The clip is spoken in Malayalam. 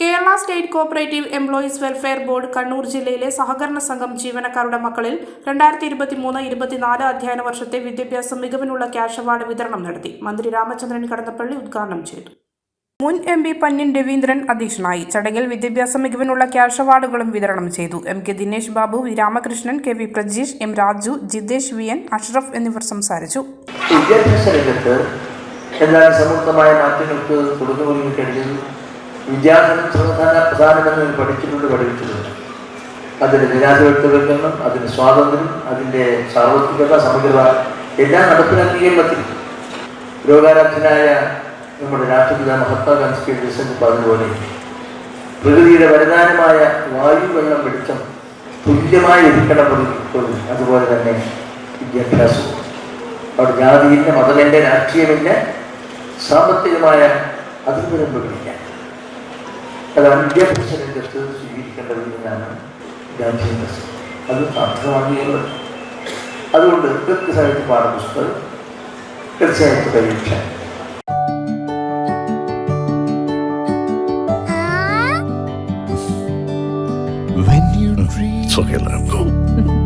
Kerala state cooperative employees welfare board Kannur ജില്ലയിലെ സഹകരണ സംഘം ജീവനക്കാരുടെ മക്കളിൽ രണ്ടായിരത്തി ഇരുപത്തിമൂന്ന് ഇരുപത്തിനാല് അധ്യയന വർഷത്തെ വിദ്യാഭ്യാസ മികവിനുള്ള ക്യാഷ് അവാർഡ് വിതരണം നടത്തി. മന്ത്രി രാമചന്ദ്രൻ കടന്നപ്പള്ളി ഉദ്ഘാടനം ചെയ്തു. മുൻ എം പി പന്യൻ രവീന്ദ്രൻ അധ്യക്ഷനായി ചടങ്ങിൽ വിദ്യാഭ്യാസ മികവിനുള്ള ക്യാഷ് അവാർഡുകളും വിതരണം ചെയ്തു. M K Dinesh Babu V Ramakrishnan K V Prajeesh M Raju Jithesh V N Ashraf എന്നിവർ സംസാരിച്ചു. വിദ്യാഭ്യാസ രംഗത്ത് എന്താണ് സമൂഹമായ മാറ്റങ്ങൾക്ക് തുടങ്ങി വിദ്യാഭ്യാസം പ്രധാന പ്രധാനമെന്ന് പഠിച്ചിട്ടുണ്ട് പഠിപ്പിച്ചിട്ടുണ്ട് അതിന് ജനാധിപത്യവൽക്കരണം അതിന് സ്വാതന്ത്ര്യം അതിന്റെ സാർവത്രികത സമഗ്രത എല്ലാം നടപ്പിലാക്കിയ കേരളത്തിൽ. രോഗാരാധനായ നമ്മുടെ രാഷ്ട്രപിത മഹാത്മാഗാന്ധിക്ക് ദിവസം പറഞ്ഞതുപോലെ പ്രകൃതിയുടെ വരദാനമായ വായു വെള്ളം വെളിച്ചം തുല്യമായി ഇരിക്കണം പോലും അതുപോലെ തന്നെ വിദ്യാഭ്യാസവും. അവിടെ ജാതിയില്ല മതമില്ല രാഷ്ട്രീയമില്ല സാമ്പത്തികമായ അതിർവരമ്പുകളില്ല. അതാണ് വിദ്യാഭ്യാസ രംഗത്ത് സ്വീകരിക്കേണ്ടത് എന്നാണ് ഗാന്ധിയുടെ അത് സാർത്ഥകമാക്കിയുള്ളത് അതുകൊണ്ട് കൃത്യസാഹിത്യ പാഠപുസ്തകം കൃത്യസാഹിത്യ പരീക്ഷ. When you dream